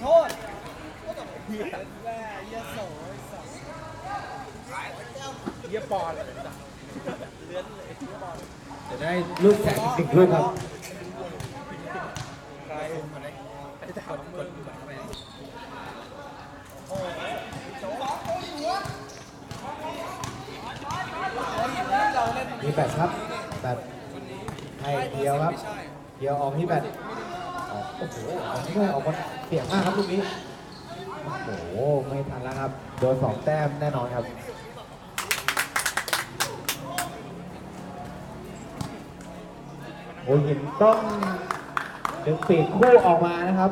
โทษเฮียแม่เฮียโสยสัสเฮียปอนเลยสัสเลื้อนเลยเฮียปอนจะได้ลูกแข่งอีกหนึ่งลูกครับใครมาได้ไอ้ถามมึงโอ้เราเล่นมีแบตครับแบตให้เดียวครับ เดียวออกที่แบต ออกโอ้โหออกไม่ได้ออกมันเปียกมากครับลูกนี้ โอ้โห ไม่ทันแล้วครับ โดนสองแต้มแน่นอนครับโอ้หินต้องดึงปีกคู่ออกมานะครับ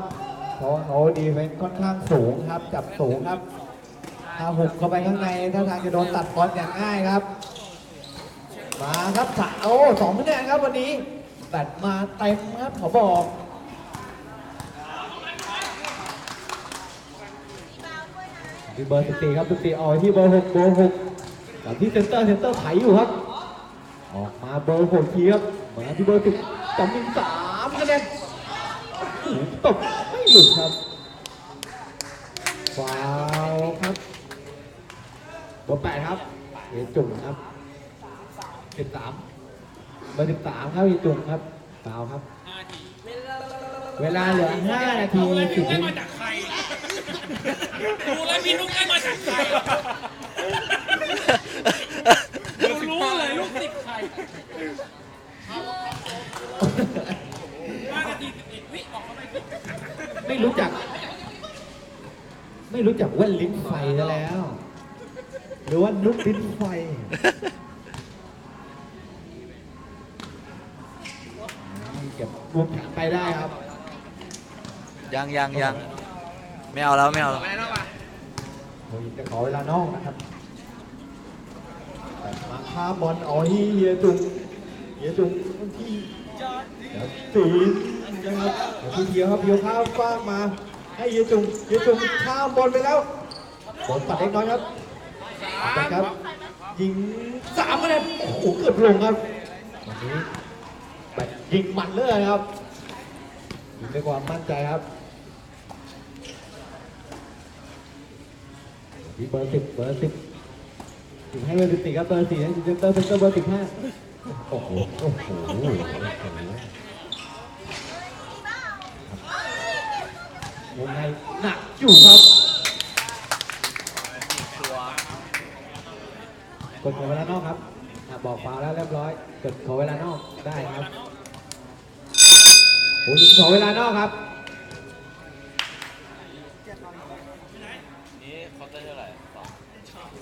เพราะเขาดีเฟนค่อนข้างสูงครับ จับสูงครับถ้าหุบเข้าไปข้างในท่าทางจะโดนตัดบอลอย่างง่ายครับ มาครับสาโอ้สองคะแนนครับวันนี้แบตมาเต็มครับขอบอก ที่เบอร์สิบสี่ครับสิบสี่ออกที่เบอร์หกเบอร์หกกับที่เซนเตอร์เซนเตอร์ไถอยู่ครับ ออกมาเบอร์หกทีครับมาที่เบอร์สิบจำเป็นสามคะแนนโอ้โหตบไม่หลุดครับฟาวครับเบอร์แปดครับเอจุ่มครับสิบสามเบอร์สิบสามครับยีจุ่มครับฟาวครับ เวลาเหลือห้านาทีสิบวิมาจา กใครดูแล้วพี่ลูกได้มาจากใครดูรู้เลยลูกติดใครห้านาทีสิบเอ็ดวิออกมาไม่ไม่รู้จัก ไม่รู้จักแว่นลิ้นไฟซะแล้ว หรือว่านุกลิ้นไฟ เก็บรวมไปได้ครับ ยังยังยังไม่เอาแล้วไม่เอาแล้ว โอ้ยจะขอเวลานอกนะครับแต่มาค้าบอลอ๋อเฮียจุงเฮียจุงที่ตีนะครับเดี๋ยวพี่เทียวครับเทียวข้ามฟ้ามา ให้เฮียจุงเฮียจุงข้ามบอลไปแล้วบอลปัดเล็กน้อยครับไปครับยิงสามคะแนนโอ้โหเกือบลงครับวันนี้แบบยิงมันเลยครับยิงด้วยความมั่นใจครับีเบอร์สิบเบอร์สิบถึงให้เบอร์สิบสี่ครับเบอร์สี่ให้เซนเตอร์เซนเตอร์เบอร์สิบห้าโอ้โหโอ้โหโอ้โหวงในหนักอยู่ครับกดขอเวลานอกครับบอกฟาวแล้วเรียบร้อยกดขอเวลานอกได้ครับโอ้ยขอเวลานอกครับ ก็จ来ไ